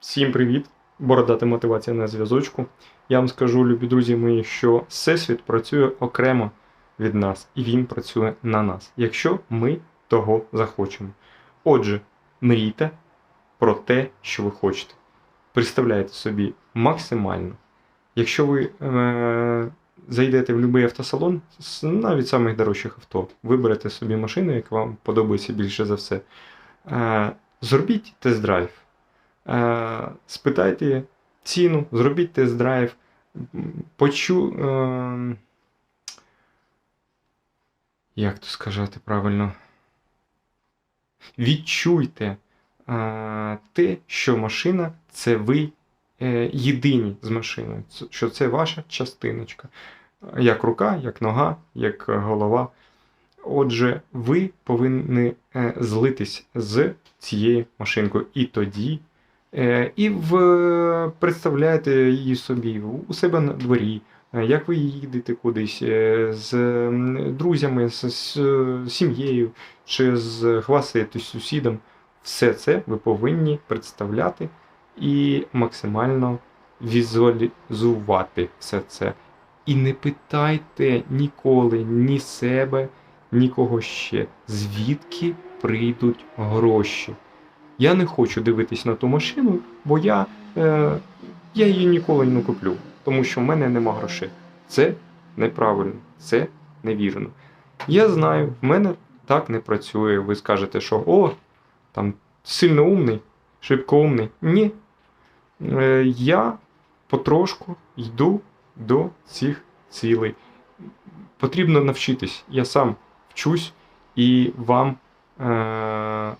Всім привіт! Бородата мотивація на зв'язочку. Я вам скажу, любі друзі мої, що Всесвіт працює окремо від нас, і він працює на нас, якщо ми того захочемо. Отже, мрійте про те, що ви хочете. Представляйте собі максимально. Якщо ви е- зайдете в будь-який автосалон, навіть самих дорожчих авто, виберете собі машину, яка вам подобається більше за все. Е- зробіть тест-драйв. Е, спитайте ціну, зробіть тест-драйв, почу. Е, як то сказати правильно? Відчуйте е, те, що машина це ви єдині з машиною, що це ваша частиночка. Як рука, як нога, як голова. Отже, ви повинні злитись з цією машинкою. І тоді І в, представляєте її собі у себе на дворі, е, як ви їдете кудись е, з друзями, з, з сім'єю чи з хвастаєтесь сусідом. Все це ви повинні представляти і максимально візуалізувати все це. І не питайте ніколи ні себе, нікого ще, звідки прийдуть гроші. Я не хочу дивитись на ту машину, бо я, е, я її ніколи не куплю, тому що в мене нема грошей. Це неправильно, це невірно. Я знаю, в мене так не працює. Ви скажете, що о, там сильно умний, шибко умний. Ні. Е, я потрошку йду до цих цілей. Потрібно навчитись. Я сам вчусь і вам. Е,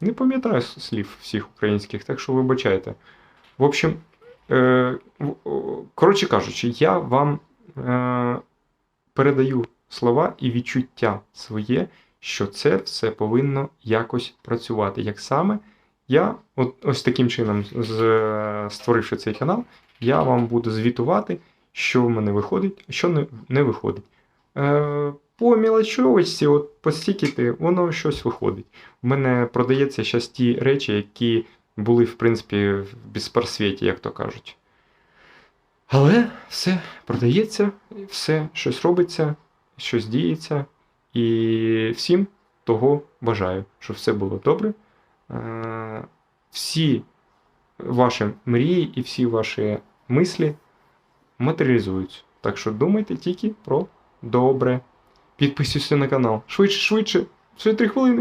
Не пам'ятаю слів всіх українських, так що вибачайте. В общем, е, коротше кажучи, я вам е, передаю слова і відчуття своє, що це все повинно якось працювати. Як саме я, от, ось таким чином, з, е, створивши цей канал, я вам буду звітувати, що в мене виходить, що не, не виходить. Е, по мілочовочці, от по стікіти, воно щось виходить. У мене продається зараз ті речі, які були, в принципі, в безпросвіті, як то кажуть. Але все продається, все щось робиться, щось діється. І всім того бажаю, щоб все було добре. Е, Всі ваші мрії і всі ваші мислі матеріалізуються. Так що думайте тільки про добре. Підписуйся на канал. Швидше, швидше. Все три хвилини.